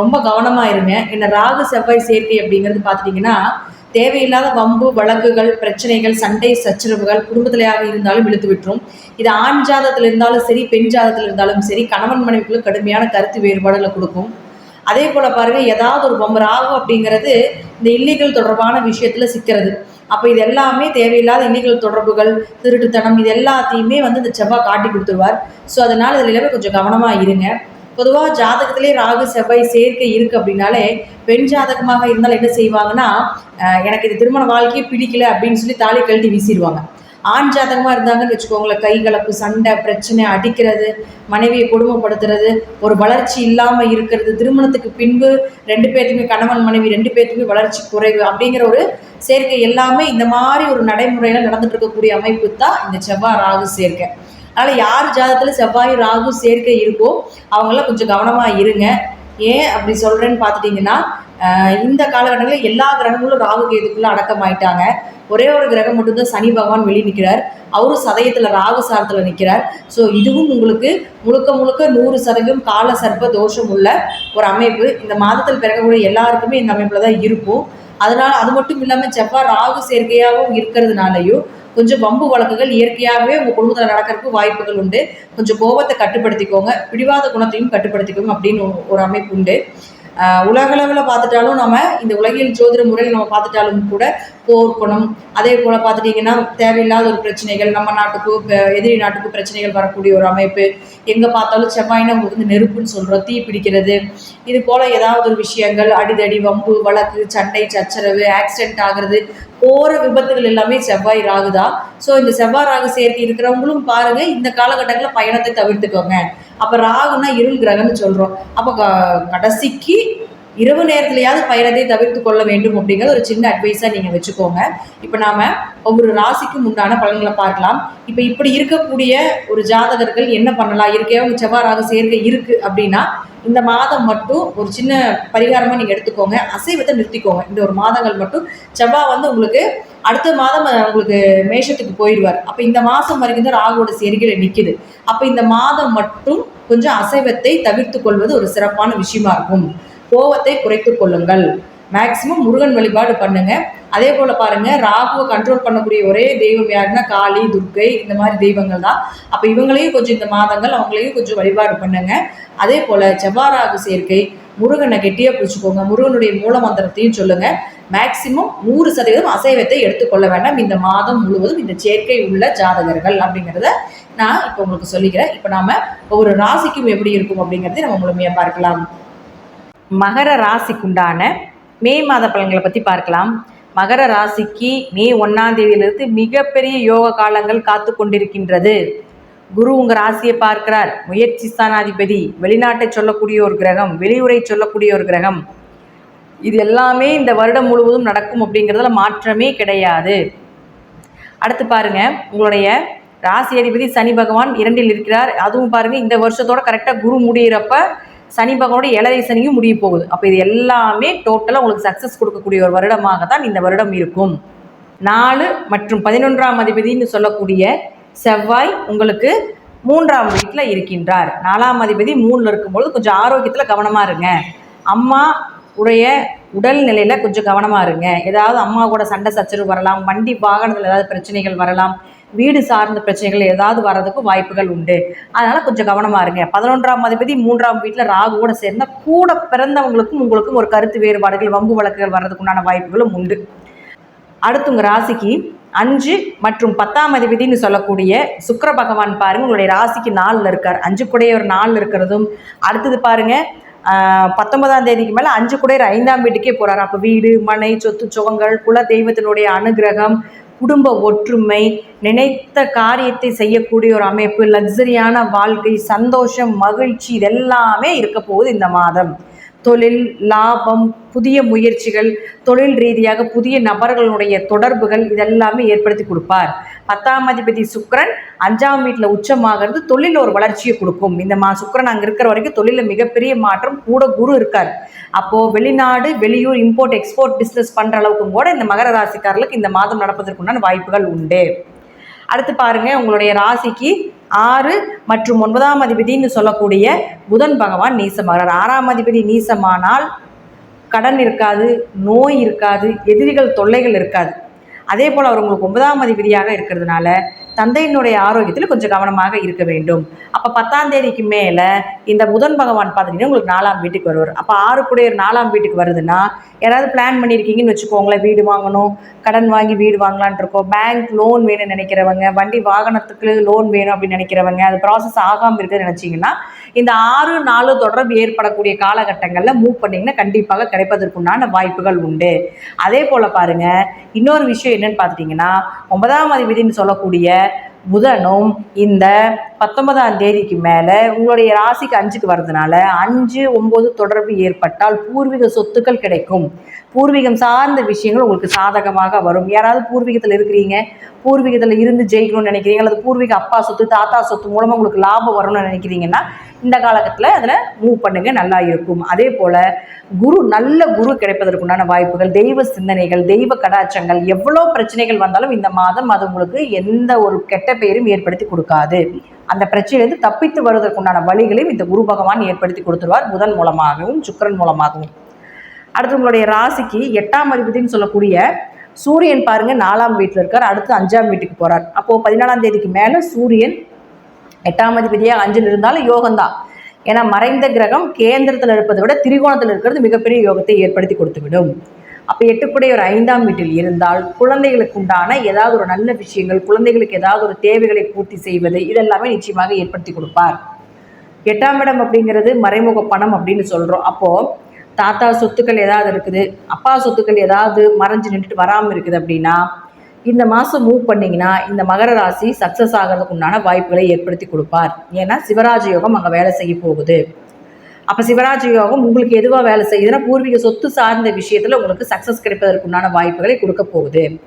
ரொம்ப கவனமாக இருங்க. என்ன ராகு செவ்வாய் சேர்க்கை அப்படிங்கிறது பார்த்துட்டிங்கன்னா தேவையில்லாத வம்பு வழக்குகள் பிரச்சனைகள் சண்டை சச்சரவுகள் குடும்பத்திலேயாக இருந்தாலும் இழுத்து விட்டுரும். இது ஆண் ஜாதத்தில் இருந்தாலும் சரி பெண் ஜாதத்தில் இருந்தாலும் சரி கணவன் மனைவிக்குள்ள கடுமையான கருத்து வேறுபாடுகளை கொடுக்கும். அதே போல் பாருங்கள் ஏதாவது ஒரு வம்பு ராகு அப்படிங்கிறது இந்த இல்லீகல் தொடர்பான விஷயத்தில் சிக்கிறது. அப்போ இது எல்லாமே தேவையில்லாத இன்னிகள் தொடர்புகள் திருட்டுத்தனம் இது எல்லாத்தையுமே வந்து இந்த செவ்வாய் காட்டி கொடுத்துருவார். ஸோ அதனால் இதில் எல்லாமே கொஞ்சம் கவனமாக இருங்க. பொதுவாக ஜாதகத்திலே ராகு செவ்வாய் சேர்க்கை இருக்குது அப்படின்னாலே பெண் ஜாதகமாக இருந்தால் என்ன செய்வாங்கன்னா எனக்கு இது திருமண வாழ்க்கையே பிடிக்கல அப்படின்னு சொல்லி தாலி கழட்டி வீசிடுவாங்க. ஆண் ஜாதகமாக இருந்தாங்கன்னு வச்சுக்கோங்களேன் கை கலப்பு சண்டை பிரச்சனை அடிக்கிறது மனைவியை கொடுமைப்படுத்துறது ஒரு வளர்ச்சி இல்லாமல் இருக்கிறது திருமணத்துக்கு பின்பு ரெண்டு பேர்த்துக்குமே கணவன் மனைவி ரெண்டு பேர்த்துக்குமே வளர்ச்சி குறைவு அப்படிங்கிற ஒரு சேர்க்கை எல்லாமே இந்த மாதிரி ஒரு நடைமுறையில் நடந்துட்டு இருக்கக்கூடிய அமைப்பு தான் இந்த செவ்வாய் ராகு சேர்க்கை. அதனால் யார் ஜாதகத்தில் செவ்வாய் ராகு சேர்க்கை இருக்கோ அவங்களாம் கொஞ்சம் கவனமாக இருங்க. ஏன் அப்படி சொல்கிறேன்னு பார்த்துட்டிங்கன்னா இந்த காலகட்டங்களில் எல்லா கிரகங்களும் ராகு கேதுக்குள்ளே அடக்கமாயிட்டாங்க. ஒரே ஒரு கிரகம் மட்டும்தான் சனி பகவான் வெளியே நிற்கிறார் அவரும் சதயத்தில் ராகு சாரத்தில் நிற்கிறார் ஸோ இதுவும் உங்களுக்கு முழுக்க முழுக்க நூறு சதவீதம் கால சர்ப்ப தோஷம் உள்ள ஒரு அமைப்பு. இந்த மாதத்தில் பிறக்கக்கூடிய எல்லாருக்குமே இந்த அமைப்பில் தான் இருக்கும் அதனால் அது மட்டும் இல்லாமல் செவ்வாய் ராகு சேர்க்கையாகவும் இருக்கிறதுனாலையும் கொஞ்சம் வம்பு வழக்குகள் இயற்கையாகவே உங்கள் குடும்பத்தில் நடக்கிறதுக்கு வாய்ப்புகள் உண்டு. கொஞ்சம் கோபத்தை கட்டுப்படுத்திக்கோங்க. பிடிவாத குணத்தையும் கட்டுப்படுத்திக்கோங்க அப்படின்னு ஒரு- அமைப்பு உண்டு. உலகளவில் பார்த்துட்டாலும் நம்ம இந்த உலகியல் ஜோதிட முறையில் நம்ம பார்த்துட்டாலும் கூட போர் அதே போல் பார்த்துட்டிங்கன்னா தேவையில்லாத ஒரு பிரச்சனைகள் நம்ம நாட்டுக்கு எதிரி நாட்டுக்கு பிரச்சனைகள் வரக்கூடிய ஒரு அமைப்பு. எங்கே பார்த்தாலும் செவ்வாய்னா உங்களுக்கு வந்து நெருப்புன்னு சொல்கிறோம் தீ பிடிக்கிறது. இது போல் ஏதாவது ஒரு விஷயங்கள் அடிதடி வம்பு வழக்கு சண்டை சச்சரவு ஆக்சிடென்ட் ஆகிறது போகிற விபத்துகள் எல்லாமே செவ்வாய் ராகு தான் ஸோ இந்த செவ்வாய் ராகு சேர்த்து இருக்கிறவங்களும் பாருங்க இந்த காலகட்டங்களில் பயணத்தை தவிர்த்துக்கோங்க. அப்போ ராகுன்னா இருள் கிரகம்னு சொல்கிறோம் அப்போ க- கடைசிக்கு இரவு நேரத்துலையாவது பயணத்தை தவிர்த்து கொள்ள வேண்டும் அப்படிங்கிற ஒரு சின்ன அட்வைஸாக நீங்கள் வச்சுக்கோங்க. இப்போ நாம் ஒவ்வொரு ராசிக்கும் உண்டான பலன்களை பார்க்கலாம். இப்போ இப்படி இருக்கக்கூடிய ஒரு ஜாதகர்கள் என்ன பண்ணலாம்? இருக்கே அவங்க செவ்வாய் ராகு சேர்க்கை இருக்குது அப்படின்னா இந்த மாதம் மட்டும் ஒரு சின்ன பரிகாரமாக நீங்கள் எடுத்துக்கோங்க. அசைவத்தை நிறுத்திக்கோங்க. இந்த ஒரு மாதங்கள் மட்டும் செவ்வாய் வந்து உங்களுக்கு அடுத்த மாதம் உங்களுக்கு மேஷத்துக்கு போயிடுவார். அப்போ இந்த மாதம் வரைக்கும் தான் ராகுவோட சேர்க்கையில் நிற்கிது அப்போ இந்த மாதம் மட்டும் கொஞ்சம் அசைவத்தை தவிர்த்து கொள்வது ஒரு சிறப்பான விஷயமா இருக்கும். கோவத்தை குறைத்து கொள்ளுங்கள். மேக்சிமம் முருகன் வழிபாடு பண்ணுங்க. அதே போல் பாருங்க ராகுவை கண்ட்ரோல் பண்ணக்கூடிய ஒரே தெய்வம் யாருன்னா காளி துர்க்கை இந்த மாதிரி தெய்வங்கள் தான். அப்போ இவங்களையும் கொஞ்சம் இந்த மாதங்கள் அவங்களையும் கொஞ்சம் வழிபாடு பண்ணுங்க. அதே போல் செவ்வாய் சேர்க்கை முருகனை கெட்டியாக பிடிச்சிக்கோங்க. முருகனுடைய மூல மந்திரத்தையும் சொல்லுங்க. மேக்சிமம் நூறு சதவீதம் அசைவத்தை எடுத்துக்கொள்ள வேண்டாம். இந்த மாதம் முழுவதும் இந்த சேர்க்கை உள்ள ஜாதகர்கள் அப்படிங்கிறத நான் இப்போ உங்களுக்கு சொல்லிக்கிறேன். இப்போ நாம ஒவ்வொரு ராசிக்கும் எப்படி இருக்கும் அப்படிங்கிறத நம்ம முழுமையாக பார்க்கலாம். மகர ராசிக்குண்டான மே மாத பலன்களை பற்றி பார்க்கலாம். மகர ராசிக்கு மே ஒன்றாம் தேதியிலிருந்து மிகப்பெரிய யோக காலங்கள் காத்து கொண்டிருக்கின்றது. குரு உங்கள் ராசியை பார்க்கிறார். முயற்சி ஸ்தானாதிபதி வெளிநாட்டை சொல்லக்கூடிய ஒரு கிரகம் வெளியுரை சொல்லக்கூடிய ஒரு கிரகம். இது எல்லாமே இந்த வருடம் முழுவதும் நடக்கும் அப்படிங்கிறதுல மாற்றமே கிடையாது. அடுத்து பாருங்க உங்களுடைய ராசி அதிபதி சனி பகவான் இரண்டில் இருக்கிறார். அதுவும் பாருங்க இந்த வருஷத்தோட கரெக்டாக குரு முடியிறப்ப சனி பகவானோட ஏழரை சனியும் முடிய போகுது. அப்போ இது எல்லாமே டோட்டலாக உங்களுக்கு சக்ஸஸ் கொடுக்கக்கூடிய ஒரு வருடமாக தான் இந்த வருடம் இருக்கும். நாலு மற்றும் பதினொன்றாம் அதிபதினு சொல்லக்கூடிய செவ்வாய் உங்களுக்கு மூன்றாம் வீட்டில் இருக்கின்றார். நாலாம் அதிபதி மூணில் இருக்கும்பொழுது கொஞ்சம் ஆரோக்கியத்தில் கவனமாக இருங்க. அம்மா உடைய உடல் நிலையில் கொஞ்சம் கவனமாக இருங்க. ஏதாவது அம்மா கூட சண்டை சச்சரவு வரலாம் வண்டி வாகனத்தில் ஏதாவது பிரச்சனைகள் வரலாம் வீடு சார்ந்த பிரச்சனைகள் ஏதாவது வர்றதுக்கு வாய்ப்புகள் உண்டு. அதனால் கொஞ்சம் கவனமாக இருங்க. பதினொன்றாம் அதிபதி மூன்றாம் வீட்டில் ராகுவோட சேர்ந்த கூட பிறந்தவங்களுக்கும் உங்களுக்கும் ஒரு கருத்து வேறுபாடுகள் வம்பு வழக்குகள் வர்றதுக்குண்டான வாய்ப்புகளும் உண்டு. அடுத்து உங்கள் ராசிக்கு அஞ்சு மற்றும் பத்தாம் அதிபதினு சொல்லக்கூடிய சுக்கர பகவான் பாருங்க. உங்களுடைய ராசிக்கு நாலில் இருக்கார். அஞ்சு கூடைய ஒரு நாலில் இருக்கிறதும். அடுத்தது பாருங்க பத்தொன்பதாம் தேதிக்கு மேலே அஞ்சு கூட ஐந்தாம் வீட்டுக்கே போகிறார் அப்போ வீடு மனை சொத்து சுகங்கள் குல தெய்வத்தினுடைய அனுகிரகம் குடும்ப ஒற்றுமை நினைத்த காரியத்தை செய்யக்கூடிய ஒரு அமைப்பு லக்ஸரியான வாழ்க்கை சந்தோஷம் மகிழ்ச்சி இதெல்லாமே இருக்க போகுது இந்த மாதம். தொழில் லாபம் புதிய முயற்சிகள் தொழில் ரீதியாக புதிய நபர்களுடைய தொடர்புகள் இதெல்லாமே ஏற்படுத்தி கொடுப்பார். பத்தாம் அதிபதி சுக்ரன் அஞ்சாம் வீட்டில் உச்சமாகிறது தொழிலில் ஒரு வளர்ச்சியை கொடுக்கும். இந்த மா சுக்ரன் அங்கே இருக்கிற வரைக்கும் தொழிலில் மிகப்பெரிய மாற்றம் கூட குரு இருக்கார். அப்போது வெளிநாடு வெளியூர் இம்போர்ட் எக்ஸ்போர்ட் பிஸ்னஸ் பண்ணுற அளவுக்கும் கூட இந்த மகர ராசிக்காரர்களுக்கு இந்த மாதம் நடப்பதற்குண்டான வாய்ப்புகள் உண்டு. அடுத்து பாருங்கள் உங்களுடைய ராசிக்கு ஆறு மற்றும் ஒன்பதாம் அதிபதினு சொல்லக்கூடிய புதன் பகவான் நீசமாகிறார். ஆறாம் அதிபதி நீசமானால் கடன் இருக்காது நோய் இருக்காது எதிரிகள் தொல்லைகள் இருக்காது. அதே போல் அவர் உங்களுக்கு ஒன்பதாம் அதிபதியாக இருக்கிறதுனால தந்தையினுடைய ஆரோக்கியத்தில் கொஞ்சம் கவனமாக இருக்க வேண்டும். அப்போ பத்தாம் தேதிக்கு மேலே இந்த புதன் பகவான் பார்த்துட்டீங்கன்னா உங்களுக்கு நாலாம் வீட்டுக்கு வருவார். அப்போ ஆறு குடையர் நாலாம் வீட்டுக்கு வருதுன்னா யாராவது பிளான் பண்ணியிருக்கீங்கன்னு வச்சுக்கோங்களேன் வீடு வாங்கணும் கடன் வாங்கி வீடு வாங்கலான்ட்டு இருக்கோம். பேங்க் லோன் வேணும்னு நினைக்கிறவங்க வண்டி வாகனத்துக்கு லோன் வேணும் அப்படின்னு நினைக்கிறவங்க அது ப்ராசஸ் ஆகாமல் இருக்குதுன்னு நினச்சிங்கன்னா இந்த ஆறு நாலு தொடர்பு ஏற்படக்கூடிய காலகட்டங்களில் மூவ் பண்ணிங்கன்னா கண்டிப்பாக கிடைப்பதற்குண்டான வாய்ப்புகள் உண்டு. அதே போல் பாருங்கள் இன்னொரு விஷயம் என்னன்னு பார்த்துட்டிங்கன்னா ஒன்பதாம் அதிபதினு சொல்லக்கூடிய புதனும் இந்த பத்தொன்பதாம் தேதிக்கு மேலே உங்களுடைய ராசிக்கு அஞ்சுக்கு வர்றதுனால அஞ்சு ஒம்பது தொடர்பு ஏற்பட்டால் பூர்வீக சொத்துக்கள் கிடைக்கும். பூர்வீகம் சார்ந்த விஷயங்கள் உங்களுக்கு சாதகமாக வரும். யாராவது பூர்வீகத்தில் இருக்கிறீங்க பூர்வீகத்தில் இருந்து ஜெயிக்கணும்னு நினைக்கிறீங்க அல்லது பூர்வீக அப்பா சொத்து தாத்தா சொத்து மூலமாக உங்களுக்கு லாபம் வரணும்னு நினைக்கிறீங்கன்னா இந்த காலகட்டத்தில் அதில் மூவ் பண்ணுங்க நல்லா இருக்கும். அதே போல் குரு நல்ல குரு கிடைப்பதற்குண்டான வாய்ப்புகள் தெய்வ சிந்தனைகள் தெய்வ கடாச்சங்கள் எவ்வளோ பிரச்சனைகள் வந்தாலும் இந்த மாதம் அது உங்களுக்கு எந்த ஒரு கெட்ட பெயரும் ஏற்படுத்தி கொடுக்காது. அந்த பிரச்சனையிலிருந்து தப்பித்து வருவதற்குண்டான வழிகளையும் இந்த குரு பகவான் ஏற்படுத்தி கொடுத்துருவார் புதன் மூலமாகவும் சுக்கிரன் மூலமாகவும். அடுத்து உங்களுடைய ராசிக்கு எட்டாம் அதிபதினு சொல்லக்கூடிய சூரியன் பாருங்க நாலாம் வீட்டில் இருக்கார் அடுத்து அஞ்சாம் வீட்டுக்கு போறார். அப்போ பதினாலாம் தேதிக்கு மேலே சூரியன் எட்டாம் அதிபதியாக அஞ்சில் இருந்தாலும் யோகம்தான். ஏன்னா மறைந்த கிரகம் கேந்திரத்தில் இருப்பதை விட திரிகோணத்தில் இருக்கிறது மிகப்பெரிய யோகத்தை ஏற்படுத்தி கொடுத்துவிடும். அப்போ எட்டுக்குடைய ஒரு ஐந்தாம் வீட்டில் இருந்தால் குழந்தைகளுக்கு உண்டான ஏதாவது ஒரு நல்ல விஷயங்கள் குழந்தைகளுக்கு ஏதாவது ஒரு தேவைகளை பூர்த்தி செய்வது இதெல்லாமே நிச்சயமாக ஏற்படுத்தி கொடுப்பார். எட்டாம் இடம் அப்படிங்கிறது மறைமுக பணம் அப்படின்னு சொல்கிறோம் அப்போது தாத்தா சொத்துக்கள் ஏதாவது இருக்குது அப்பா சொத்துக்கள் ஏதாவது மறைஞ்சு நின்றுட்டு வராமல் இருக்குது அப்படின்னா இந்த மாதம் மூவ் பண்ணிங்கன்னா இந்த மகர ராசி சக்ஸஸ் ஆகிறதுக்கு உண்டான வாய்ப்புகளை ஏற்படுத்தி கொடுப்பார். ஏன்னா சிவராஜ யோகம் அங்கே வேலை செய்ய போகுது. அப்போ சிவராஜ யோகம் உங்களுக்கு எதுவாக வேலை செய்யுதுன்னா பூர்வீக சொத்து சார்ந்த விஷயத்தில் உங்களுக்கு சக்ஸஸ் கிடைப்பதற்கு உண்டான வாய்ப்புகளை கொடுக்க போகுது.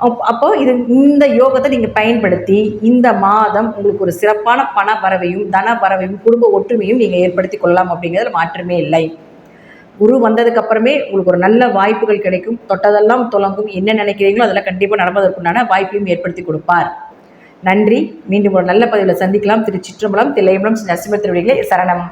அப்- அப்போ இது இந்த யோகத்தை நீங்கள் பயன்படுத்தி இந்த மாதம் உங்களுக்கு ஒரு சிறப்பான பண வரவையும் தன வரவையும் குடும்ப ஒற்றுமையும் நீங்கள் ஏற்படுத்தி கொள்ளலாம் அப்படிங்கிறதுல மாற்றமே இல்லை. குரு வந்ததுக்கு அப்புறமே உங்களுக்கு ஒரு நல்ல வாய்ப்புகள் கிடைக்கும். தொட்டதெல்லாம் தொடங்கும் என்ன நினைக்கிறீங்களோ அதெல்லாம் கண்டிப்பாக நடப்பதற்குண்டான வாய்ப்பையும் ஏற்படுத்தி கொடுப்பார். நன்றி. மீண்டும் ஒரு நல்ல பதிவில் சந்திக்கலாம். திரு சிற்றம்பலம் தில்லையம்பலம் நரசிம்ம திருவடிகளே சரணம்.